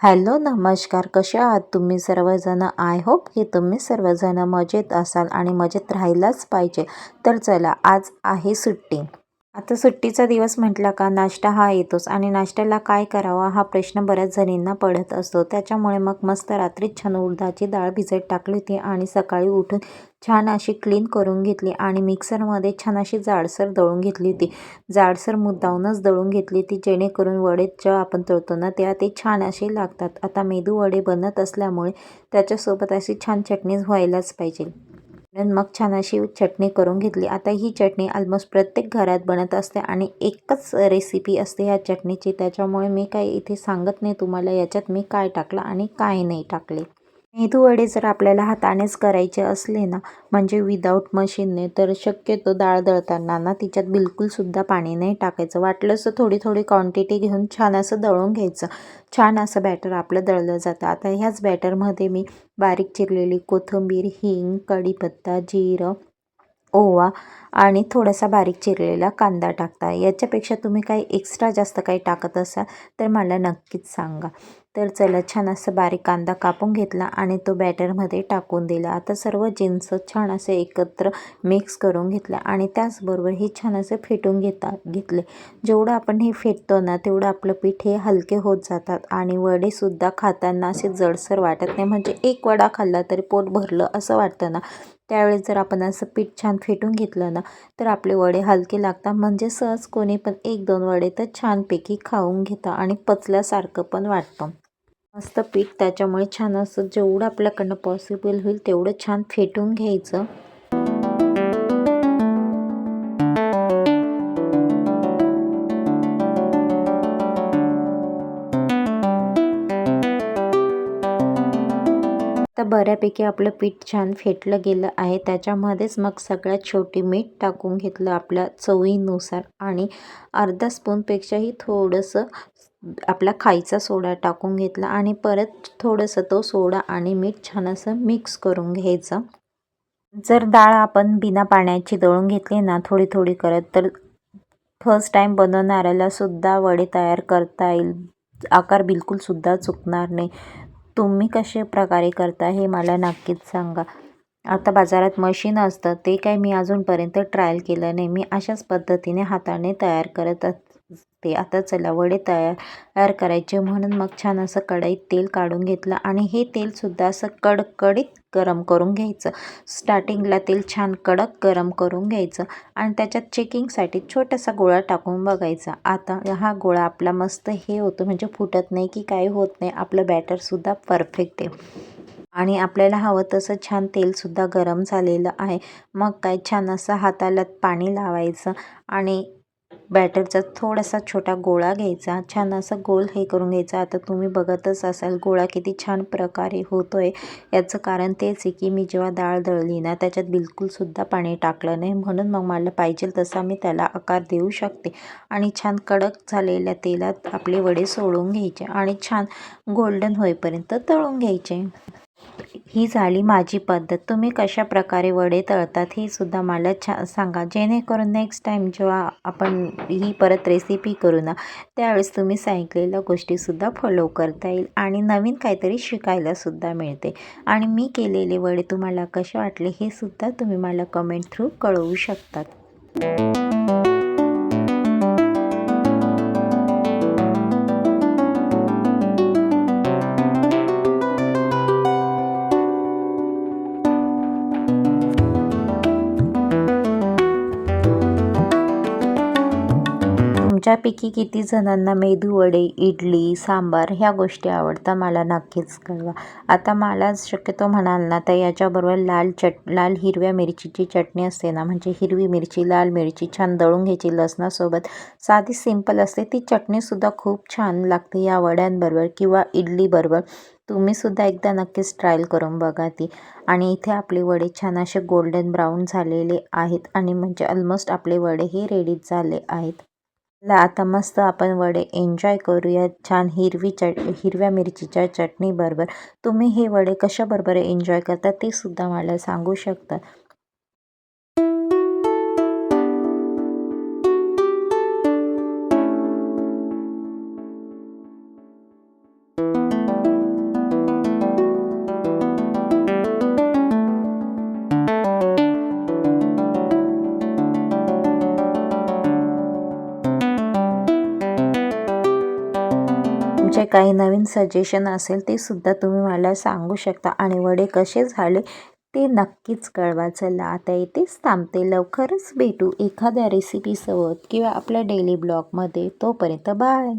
Hello नमस्कार. कसे आहात तुम्ही सर्वजण? आय होप की तुम्ही सर्वजण मजेत असाल आणि मजेत राहायलाच पाहिजे. तर चला आज आहे सुट्टी. आता सुट्टीचा दिवस म्हटला का नाश्ता हा येतोच आणि नाश्त्याला काय करावा हा प्रश्न बऱ्याच जणींना पडत असतो. त्याच्यामुळे मग मस्त रात्रीच छान उडदाची डाळ भिजत टाकली होती आणि सकाळी उठून छान अशी क्लीन करून घेतली आणि मिक्सरमध्ये छान अशी जाडसर दळून घेतली होती. जाडसर मुद्दावूनच दळून घेतली होती जेणेकरून वडे जेव्हा आपण तळतो ना तेव्हा ते छान असे लागतात. आता मेदू वडे बनत असल्यामुळे त्याच्यासोबत अशी छान चटणी व्हायलाच पाहिजे. मग छान अशी चटणी करून घेतली. आता ही चटणी ऑलमोस्ट प्रत्येक घरात बनत असते आणि एकच रेसिपी असते ह्या चटणीची. त्याच्यामुळे मी काही इथे सांगत नाही तुम्हाला याच्यात मी काय टाकलं आणि काय नाही टाकले. मेदू वडे जर आपल्याला हातानेच करायचे असले ना म्हणजे विदाऊट मशीनने तर शक्यतो डाळ दळताना ना तिच्यात बिलकुलसुद्धा पाणी नाही टाकायचं. वाटलं असं थोडी थोडी क्वांटिटी घेऊन छान असं दळून घ्यायचं. छान असं बॅटर आपलं दळलं जातं. आता ह्याच बॅटरमध्ये मी बारीक चिरलेली कोथिंबीर हिंग कढीपत्ता जिरं ओवा आणि थोडासा बारीक चिरलेला कांदा टाकता. याच्यापेक्षा तुम्ही काही एक्स्ट्रा जास्त काही टाकत असाल तर मला नक्कीच सांगा. तर चला छान असं बारीक कांदा कापून घेतला आणि तो बॅटरमध्ये टाकून दिला. आता सर्व जिन्स छान असे एकत्र मिक्स करून घेतलं आणि त्याचबरोबर हे छान असे फेटून घेता घेतले. जेवढं आपण हे फेटतो ना तेवढं आपलं पीठ हे हलके होत जातात आणि वडेसुद्धा खाताना असे जडसर वाटत नाही. म्हणजे एक वडा खाल्ला तरी पोट भरलं असं वाटतं ना. त्यावेळेस जर आपण असं पीठ छान फेटून घेतलं ना तर आपले वडे हलके लागतात. म्हणजे सहज कोणी पण एक दोन वडे तर छानपैकी खाऊन घेता आणि पचल्यासारखं पण वाटतं. मस्त पीठ त्याच्यामुळे छान असं जेवढं आपल्याकडनं पॉसिबल होईल तेवढं छान फेटून घ्यायचं. तर बऱ्यापैकी आपलं पीठ छान फेटलं गेलं आहे. त्याच्यामध्येच मग सगळ्यात छोटी मीठ टाकून घेतलं आपल्या चवीनुसार. आणि अर्धा स्पूनपेक्षाही थोडंसं आपला खायचा सोडा टाकून घेतला. आणि परत थोडंसं तो सोडा आणि मीठ छान असं मिक्स करून घ्यायचं. जर डाळ आपण बिना पाण्याची दळून घेतली ना थोडी थोडी करत तर फर्स्ट टाईम बनवणाऱ्याला सुद्धा वडे तयार करता येईल. आकार बिलकुलसुद्धा चुकणार नाही. तुम्ही कशा प्रकारे करता हे मला नक्कीच सांगा. आता बाजारात मशीन असतं ते काय मी अजूनपर्यंत ट्रायल केलं नाही. मी अशाच पद्धतीने हाताने तयार करत ते आता चला वडे तयार करायचे. म्हणून मग छान असं कढईत तेल काढून घेतलं आणि हे तेलसुद्धा असं कडकडीत गरम करून घ्यायचं. स्टार्टिंगला तेल छान कडक गरम करून घ्यायचं आणि त्याच्यात चेकिंगसाठी छोटासा गोळा टाकून बघायचा. आता हा गोळा आपला मस्त हे होतो म्हणजे फुटत नाही की काही होत नाही. आपलं बॅटरसुद्धा परफेक्ट आहे. आणि आपल्याला हवं तसं छान तेलसुद्धा गरम झालेलं आहे. मग काय छान असं हाताला पाणी लावायचं आणि बॅटरचा थोडासा छोटा गोळा घ्यायचा. छान असं गोल हे करून घ्यायचा. आता तुम्ही बघतच असाल गोळा किती छान प्रकारे होतो आहे याचं कारण तेच आहे की मी जेव्हा डाळ दळली ना त्याच्यात बिलकुलसुद्धा पाणी टाकलं नाही. म्हणून मग मला पाहिजे तसा मी त्याला आकार देऊ शकते. आणि छान कडक झालेल्या तेलात आपले वडे सोडून घ्यायचे आणि छान गोल्डन होईपर्यंत तळून घ्यायचे. ही झाली माझी पद्धत. तुम्ही कशा प्रकारे वडे तळतात हे सुद्धा मला छा सांगा. जेणेकरून नेक्स्ट टाईम जेव्हा आपण ही परत रेसिपी करू ना त्यावेळेस तुम्ही सांगितलेल्या गोष्टीसुद्धा फॉलो करता येईल आणि नवीन काहीतरी शिकायलासुद्धा मिळते. आणि मी केलेले वडे तुम्हाला कसे वाटले हे सुद्धा तुम्ही मला कमेंट थ्रू कळवू शकतात. तुमच्यापैकी किती जणांना मेदूवडे इडली सांबार ह्या गोष्टी आवडतात मला नक्कीच कळवा. आता मला शक्यतो म्हणाल ना तर याच्याबरोबर लाल चट लाल हिरव्या मिरचीची चटणी असते ना म्हणजे हिरवी मिरची लाल मिरची छान दळून घ्यायची लसणासोबत. साधी सिंपल असते ती चटणीसुद्धा खूप छान लागते या वड्यांबरोबर किंवा इडलीबरोबर तुम्हीसुद्धा एकदा नक्कीच ट्रायल करून बघा ती. आणि इथे आपले वडे छान असे गोल्डन ब्राऊन झालेले आहेत आणि म्हणजे ऑलमोस्ट आपले वडे हे रेडीच झाले आहेत. आता मस्त आपण वडे एन्जॉय करूया छान हिरवी चट हिरव्या मिरचीच्या चटणीबरोबर. तुम्ही हे वडे कशाबरोबर एन्जॉय करता ते सुद्धा मला सांगू शकता. काही नवीन सजेशन असेल ते सुद्धा तुम्ही मला सांगू शकता. आणि वडे कसे झाले ते नक्कीच कळवा. चला आता इथेच थांबते. लवकरच भेटू एखाद्या रेसिपीसोबत किंवा आपल्या डेली ब्लॉगमध्ये तोपर्यंत बाय